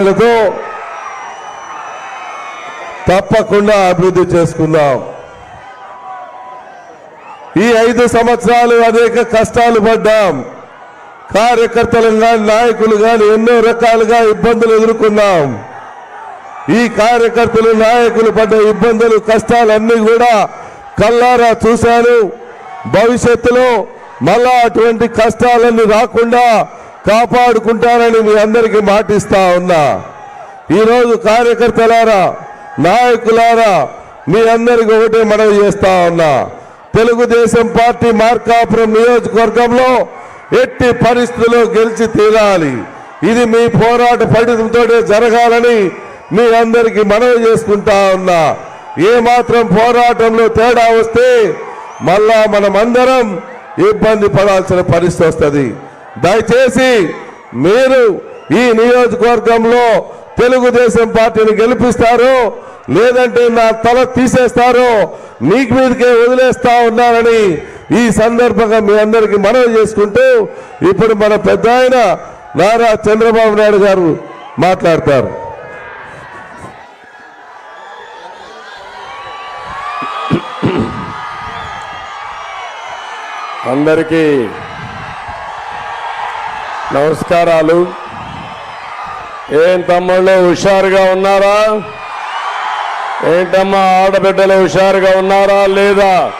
తో తప్పకుండా అభివృద్ధి చేసుకుందాం. ఈ ఐదు సంవత్సరాలు అనేక కష్టాలు పడ్డాం. కార్యకర్తలు కానీ నాయకులు కానీ ఎన్నో రకాలుగా ఇబ్బందులు ఎదుర్కొన్నాం. ఈ కార్యకర్తలు నాయకులు పడ్డ ఇబ్బందులు కష్టాలన్నీ కూడా కల్లారా చూశాను. భవిష్యత్తులో మళ్ళా అటువంటి కష్టాలన్నీ రాకుండా కాపాడుకుంటానని మీ అందరికీ మాటిస్తా ఉన్నా. ఈరోజు కార్యకర్తలారా నాయకులారా మీ అందరికి ఒకటే మనవి చేస్తా ఉన్నా. తెలుగుదేశం పార్టీ మార్కాపురం నియోజకవర్గంలో ఎట్టి పరిస్థితుల్లో గెలిచి తీరాలి. ఇది మీ పోరాట ఫలితంతో జరగాలని మీ అందరికీ మనవి చేసుకుంటా ఉన్నా. ఏ మాత్రం పోరాటంలో తేడా వస్తే మళ్ళా మనం అందరం ఇబ్బంది పడాల్సిన పరిస్థితి వస్తుంది. దయచేసి మీరు ఈ నియోజకవర్గంలో తెలుగుదేశం పార్టీని గెలిపిస్తారు లేదంటే నా తల తీసేస్తారు మీకు మీదకే వదిలేస్తా ఉన్నారని ఈ సందర్భంగా మీ అందరికీ మనవి చేసుకుంటూ ఇప్పుడు మన పెద్ద ఆయన నారా చంద్రబాబు నాయుడు గారు మాట్లాడతారు. అందరికీ నమస్కారాలు. ఏం తమ్ముళ్ళు హుషారుగా ఉన్నారా? ఏంటమ్మా ఆడబిడ్డలు హుషారుగా ఉన్నారా లేదా?